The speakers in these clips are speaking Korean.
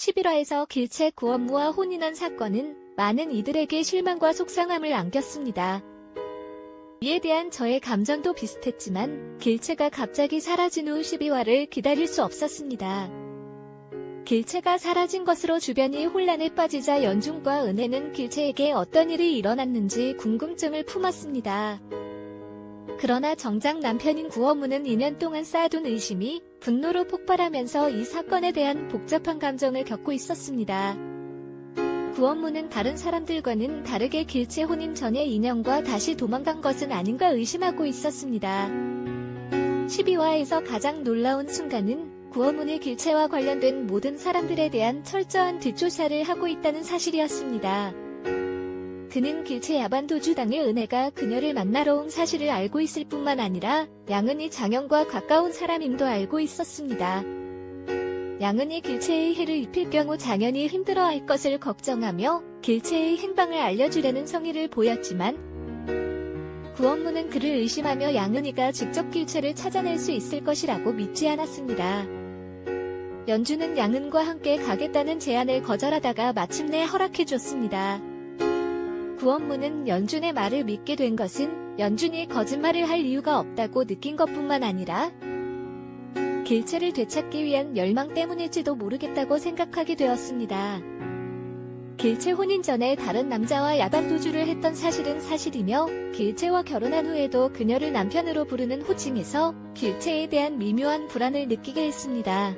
11화에서 길채 구원무와 혼인한 사건은 많은 이들에게 실망과 속상함을 안겼습니다. 이에 대한 저의 감정도 비슷했지만 길채가 갑자기 사라진 후 12화를 기다릴 수 없었습니다. 길채가 사라진 것으로 주변이 혼란에 빠지자 연중과 은혜는 길채에게 어떤 일이 일어났는지 궁금증을 품었습니다. 그러나 정작 남편인 구어무는 2년 동안 쌓아둔 의심이 분노로 폭발하면서 이 사건에 대한 복잡한 감정을 겪고 있었습니다. 구원무는 다른 사람들과는 다르게 길체 혼인 전의 인형과 다시 도망간 것은 아닌가 의심하고 있었습니다. 12화에서 가장 놀라운 순간은 구원문의 길체와 관련된 모든 사람들에 대한 철저한 뒷조사를 하고 있다는 사실이었습니다. 그는 길체 야반도주당의 은혜가 그녀를 만나러 온 사실을 알고 있을 뿐만 아니라 양은이 장영과 가까운 사람임도 알고 있었습니다. 양은이 길체의 해를 입힐 경우 장현이 힘들어할 것을 걱정하며 길체의 행방을 알려주려는 성의를 보였지만 구원무는 그를 의심하며 양은이가 직접 길체를 찾아낼 수 있을 것이라고 믿지 않았습니다. 연주는 양은과 함께 가겠다는 제안을 거절하다가 마침내 허락해줬습니다. 구원무는 연준의 말을 믿게 된 것은 연준이 거짓말을 할 이유가 없다고 느낀 것뿐만 아니라 길체를 되찾기 위한 열망 때문일지도 모르겠다고 생각하게 되었습니다. 길체 혼인 전에 다른 남자와 야반도주를 했던 사실은 사실이며 길체와 결혼한 후에도 그녀를 남편으로 부르는 호칭에서 길체에 대한 미묘한 불안을 느끼게 했습니다.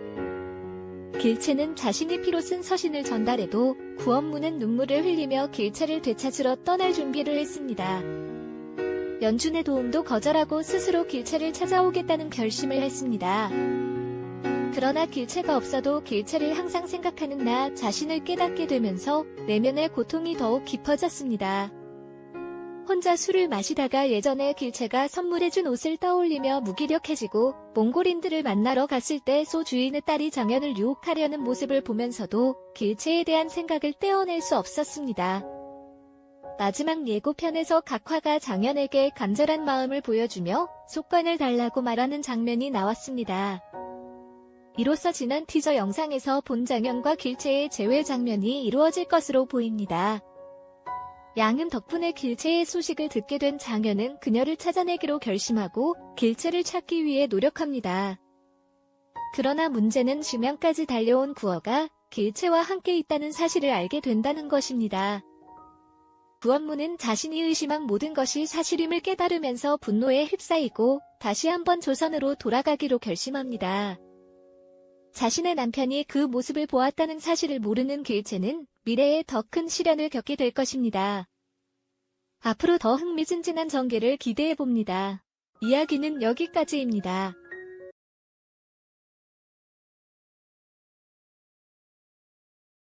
길체는 자신이 피로 쓴 서신을 전달해도 구원무는 눈물을 흘리며 길체를 되찾으러 떠날 준비를 했습니다. 연준의 도움도 거절하고 스스로 길체를 찾아오겠다는 결심을 했습니다. 그러나 길체가 없어도 길체를 항상 생각하는 나 자신을 깨닫게 되면서 내면의 고통이 더욱 깊어졌습니다. 혼자 술을 마시다가 예전에 길체가 선물해준 옷을 떠올리며 무기력해지고 몽골인들을 만나러 갔을 때 소 주인의 딸이 장현을 유혹하려는 모습을 보면서도 길체에 대한 생각을 떼어낼 수 없었습니다. 마지막 예고편에서 각화가 장현에게 간절한 마음을 보여주며 속관을 달라고 말하는 장면이 나왔습니다. 이로써 지난 티저 영상에서 본 장현과 길체의 재회 장면이 이루어질 것으로 보입니다. 양은 덕분에 길체의 소식을 듣게 된 장현은 그녀를 찾아내기로 결심하고 길체를 찾기 위해 노력합니다. 그러나 문제는 지명까지 달려온 구어가 길체와 함께 있다는 사실을 알게 된다는 것입니다. 구원무는 자신이 의심한 모든 것이 사실임을 깨달으면서 분노에 휩싸이고 다시 한번 조선으로 돌아가기로 결심합니다. 자신의 남편이 그 모습을 보았다는 사실을 모르는 길체는 미래에 더 큰 시련을 겪게 될 것입니다. 앞으로 더 흥미진진한 전개를 기대해 봅니다. 이야기는 여기까지입니다.